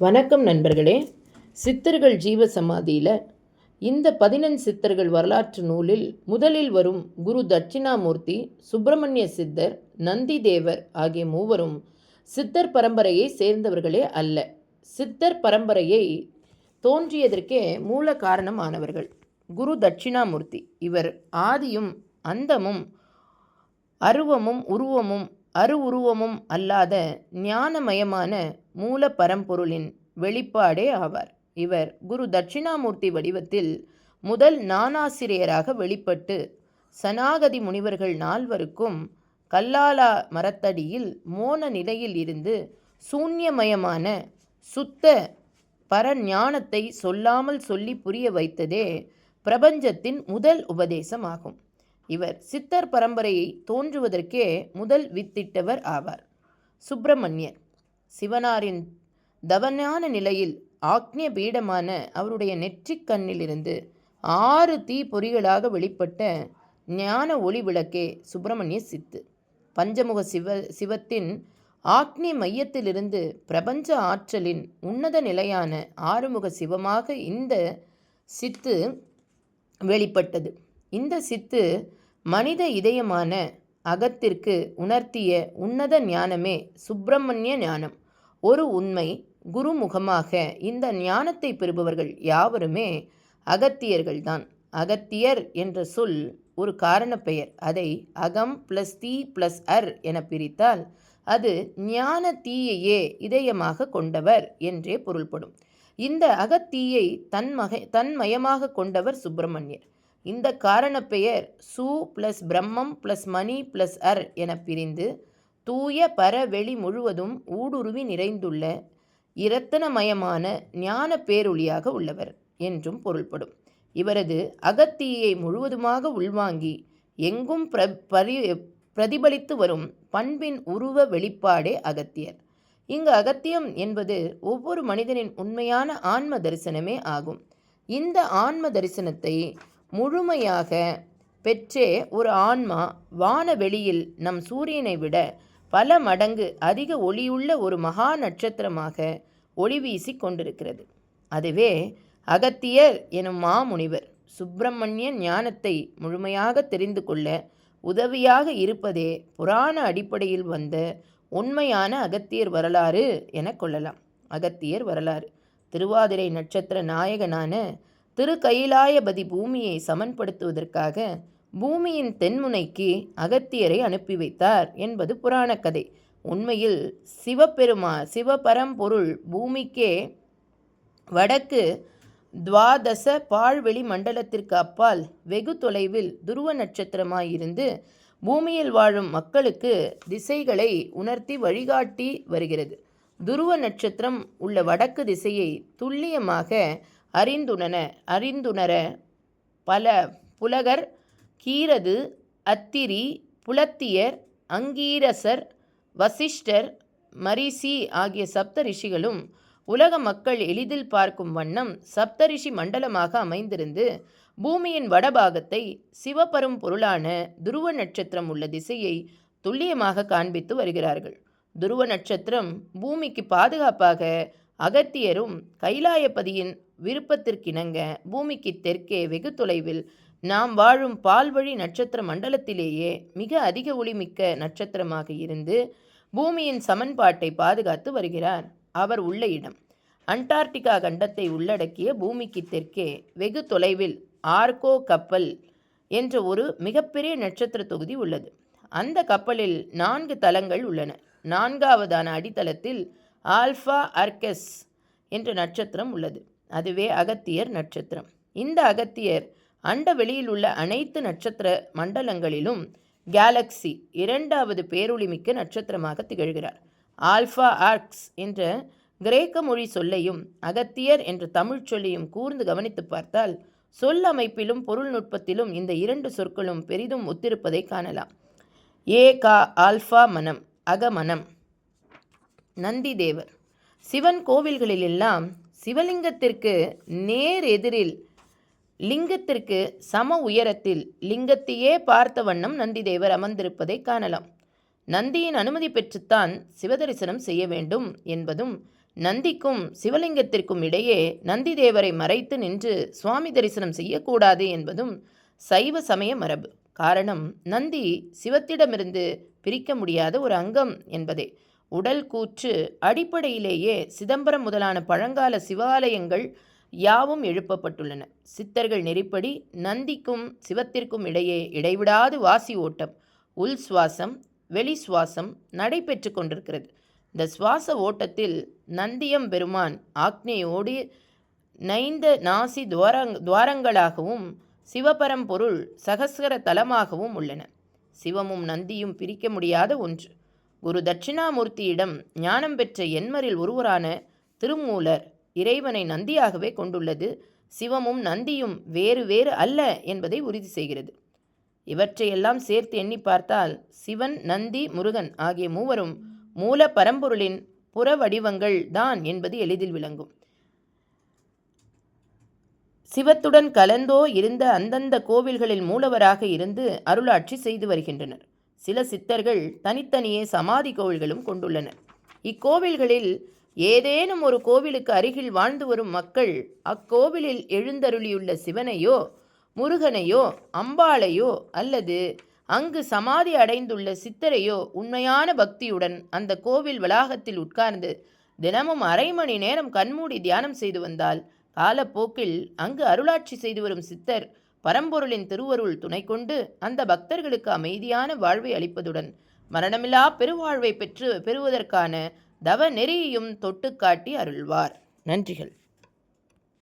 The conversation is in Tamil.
வணக்கம் நண்பர்களே. சித்தர்கள் ஜீவ சமாதியில் இந்த பதினெண் சித்தர்கள் வரலாற்று நூலில் முதலில் வரும் குரு தட்சிணாமூர்த்தி சுப்பிரமணிய சித்தர் நந்தி தேவர் ஆகிய மூவரும் சித்தர் பரம்பரையை சேர்ந்தவர்களே அல்ல. சித்தர் பரம்பரையை தோன்றியதற்கே மூல காரணமானவர்கள் குரு தட்சிணாமூர்த்தி. இவர் ஆதியும் அந்தமும் அருவமும் உருவமும் அருவுருவமும் அல்லாத ஞானமயமான மூல பரம்பொருளின் வெளிப்பாடே ஆவார். இவர் குரு தட்சிணாமூர்த்தி வடிவத்தில் முதல் நானாசிரியராக வெளிப்பட்டு சனாகதி முனிவர்கள் நால்வருக்கும் கல்லாலா மரத்தடியில் மோன நிலையில் இருந்து சூன்யமயமான சுத்த பரஞானத்தை சொல்லாமல் சொல்லி புரிய வைத்ததே பிரபஞ்சத்தின் முதல் உபதேசமாகும். இவர் சித்தர் பரம்பரையை தோன்றுவதற்கே முதல் வித்திட்டவர் ஆவார். சுப்பிரமணியர் சிவனாரின் தவஞான நிலையில் ஆக்னிய பீடமான அவருடைய நெற்றிக் கண்ணிலிருந்து ஆறு தீ பொறிகளாக வெளிப்பட்ட ஞான ஒளி விளக்கே சுப்பிரமணிய சித்து. பஞ்சமுக சிவ சிவத்தின் ஆக்னி மையத்திலிருந்து பிரபஞ்ச ஆற்றலின் உன்னத நிலையான ஆறுமுக சிவமாக இந்த சித்து வெளிப்பட்டது. இந்த சித்து மனித இதயமான அகத்திற்கு உணர்த்திய உன்னத ஞானமே சுப்பிரமணிய ஞானம். ஒரு உண்மை குருமுகமாக இந்த ஞானத்தை பெறுபவர்கள் யாவருமே அகத்தியர்கள்தான். அகத்தியர் என்ற சொல் ஒரு காரண பெயர். அதை அகம் ப்ளஸ் தீ ப்ளஸ் அர் என பிரித்தால் அது ஞான தீயையே இதயமாக கொண்டவர் என்றே பொருள்படும். இந்த அகத்தீயை தன்மக தன்மயமாக கொண்டவர் சுப்பிரமணியர். இந்த காரண பெயர் சு ப்ளஸ் பிரம்மம் ப்ளஸ் மணி ப்ளஸ் அர் என பிரிந்து தூய பரவெளி முழுவதும் ஊடுருவி நிறைந்துள்ள இரத்தனமயமான ஞான பேரொளியாக உள்ளவர் என்றும் பொருள்படும். இவரது அகத்தீயை முழுவதுமாக உள்வாங்கி எங்கும் பிர பரி பிரதிபலித்து வரும் பண்பின் உருவ வெளிப்பாடே அகத்தியர். இங்கு அகத்தியம் என்பது ஒவ்வொரு மனிதனின் உண்மையான ஆன்ம தரிசனமே ஆகும். இந்த ஆன்ம தரிசனத்தை முழுமையாக பெற்றே ஒரு ஆன்மா வானவெளியில் நம் சூரியனை விட பல மடங்கு அதிக ஒளியுள்ள ஒரு மகா நட்சத்திரமாக ஒளி வீசி கொண்டிருக்கிறது. அதுவே அகத்தியர் எனும் மாமுனிவர் சுப்பிரமணிய ஞானத்தை முழுமையாக தெரிந்து கொள்ள உதவியாக இருப்பதே புராண அடிப்படையில் வந்த உண்மையான அகத்தியர் வரலாறு என கொள்ளலாம். அகத்தியர் வரலாறு. திருவாதிரை நட்சத்திர நாயகனான திரு கைலாயபதி பூமியை சமன்படுத்துவதற்காக பூமியின் தென்முனைக்கு அகத்தியரை அனுப்பி வைத்தார் என்பது புராணக் கதை. உண்மையில் சிவபெருமா சிவபரம்பொருள் பூமிக்கே வடக்கு துவாதச பாழ்வெளி மண்டலத்திற்கு அப்பால் வெகு தொலைவில் துருவ நட்சத்திரமாயிருந்து பூமியில் வாழும் மக்களுக்கு திசைகளை உணர்த்தி வழிகாட்டி வருகிறது. துருவ நட்சத்திரம் உள்ள வடக்கு திசையை துல்லியமாக அறிந்துணன அறிந்துணர. பல புலகர் கீரது அத்திரி புலத்தியர் அங்கீரசர் வசிஷ்டர் மரிசி ஆகிய சப்த ரிஷிகளும் உலக மக்கள் எளிதில் பார்க்கும் வண்ணம் சப்தரிஷி மண்டலமாக அமைந்திருந்து பூமியின் வடபாகத்தை சிவபெரும் பொருளான துருவ நட்சத்திரம் உள்ள திசையை துல்லியமாக காண்பித்து வருகிறார்கள். துருவ நட்சத்திரம் பூமிக்கு பாதுகாப்பாக அகத்தியரும் கைலாயபதியின் விருப்பத்திற்கிணங்க பூமிக்கு தெற்கே வெகு தொலைவில். நாம் வாழும் பால்வழி நட்சத்திர மண்டலத்திலேயே மிக அதிக ஒளிமிக்க நட்சத்திரமாக இருந்து பூமியின் சமன்பாட்டை பாதுகாத்து வருகிறார். அவர் உள்ள இடம் அண்டார்டிகா கண்டத்தை உள்ளடக்கிய பூமிக்கு தெற்கே வெகு தொலைவில் ஆர்கோ கப்பல் என்ற ஒரு மிகப்பெரிய நட்சத்திர தொகுதி உள்ளது. அந்த கப்பலில் நான்கு தளங்கள் உள்ளன. நான்காவதான அடித்தளத்தில் ஆல்ஃபா அர்கஸ் என்ற நட்சத்திரம் உள்ளது. அதுவே அகத்தியர் நட்சத்திரம். இந்த அகத்தியர் அண்ட வெளியில் உள்ள அனைத்து நட்சத்திர மண்டலங்களிலும் கேலக்ஸி இரண்டாவது பேரொளிமிக்க நட்சத்திரமாக திகழ்கிறார். ஆல்ஃபா ஆர்க்ஸ் என்ற கிரேக்க மொழி சொல்லையும் அகத்தியர் என்ற தமிழ் சொல்லையும் கூர்ந்து கவனித்து பார்த்தால் சொல் அமைப்பிலும் பொருள் நுட்பத்திலும் இந்த இரண்டு சொற்களும் பெரிதும் ஒத்திருப்பதை காணலாம். ஏ கா ஆல்ஃபா மனம் அகமனம். நந்தி தேவர். சிவன் கோவில்களிலெல்லாம் சிவலிங்கத்திற்கு நேர் எதிரில் லிங்கத்திற்கு சம உயரத்தில் லிங்கத்தையே பார்த்த வண்ணம் நந்திதேவர் அமர்ந்திருப்பதை காணலாம். நந்தியின் அனுமதி பெற்றுத்தான் சிவதரிசனம் செய்ய வேண்டும் என்பதும் நந்திக்கும் சிவலிங்கத்திற்கும் இடையே நந்தி தேவரை மறைத்து நின்று சுவாமி தரிசனம் செய்யக்கூடாது என்பதும் சைவ சமய மரபு. காரணம் நந்தி சிவத்திடமிருந்து பிரிக்க முடியாத ஒரு அங்கம் என்பதே. உடல் கூற்று அடிப்படையிலேயே சிதம்பரம் முதலான பழங்கால சிவாலயங்கள் யாவும் எழுப்பப்பட்டுள்ளன. சித்தர்கள் நெறிப்படி நந்திக்கும் சிவத்திற்கும் இடையே இடைவிடாது வாசி ஓட்டம் உள் சுவாசம் வெளி சுவாசம் நடைபெற்று கொண்டிருக்கிறது. இந்த சுவாச ஓட்டத்தில் நந்தியம் பெருமான் ஆக்னேயோடு நைந்த நாசி துவாரங் துவாரங்களாகவும் சிவபரம்பொருள் சகஸ்கர தலமாகவும் உள்ளன. சிவமும் நந்தியும் பிரிக்க முடியாத ஒன்று. குரு தட்சிணாமூர்த்தியிடம் ஞானம் பெற்ற எண்மரில் ஒருவரான திருமூலர் இறைவனை நந்தியாகவே கொண்டுள்ளது. சிவமும் நந்தியும் வேறு வேறு அல்ல என்பதை உறுதி செய்கிறது. இவற்றையெல்லாம் சேர்த்து எண்ணி பார்த்தால் சிவன் நந்தி முருகன் ஆகிய மூவரும் மூல பரம்பொருளின் புற வடிவங்கள் தான் என்பது எளிதில் விளங்கும். சிவத்துடன் கலந்தோ இருந்த அந்தந்த கோவில்களில் மூலவராக இருந்து அருளாட்சி செய்து வருகின்றனர். சில சித்தர்கள் தனித்தனியே சமாதி கோவில்களும் கொண்டுள்ளனர் இக்கோவில்களில் ஏதேனும் ஒரு கோவிலுக்கு அருகில் வாழ்ந்து வரும் மக்கள் அக்கோவிலில் எழுந்தருளியுள்ள சிவனையோ முருகனையோ அம்பாளையோ அல்லது அங்கு சமாதி அடைந்துள்ள சித்தரையோ உண்மையான பக்தியுடன் அந்த கோவில் வளாகத்தில் உட்கார்ந்து தினமும் அரை மணி நேரம் கண்மூடி தியானம் செய்து வந்தால் காலப்போக்கில் அங்கு அருளாட்சி செய்து வரும் சித்தர் பரம்பொருளின் திருவருள் துணை கொண்டு அந்த பக்தர்களுக்கு அமைதியான வாழ்வை அளிப்பதுடன் மரணமில்லா பெருவாழ்வை பெற்று பெறுவதற்கான தவ நெறியையும் தொட்டுக்காட்டி அருள்வார். நன்றிகள்.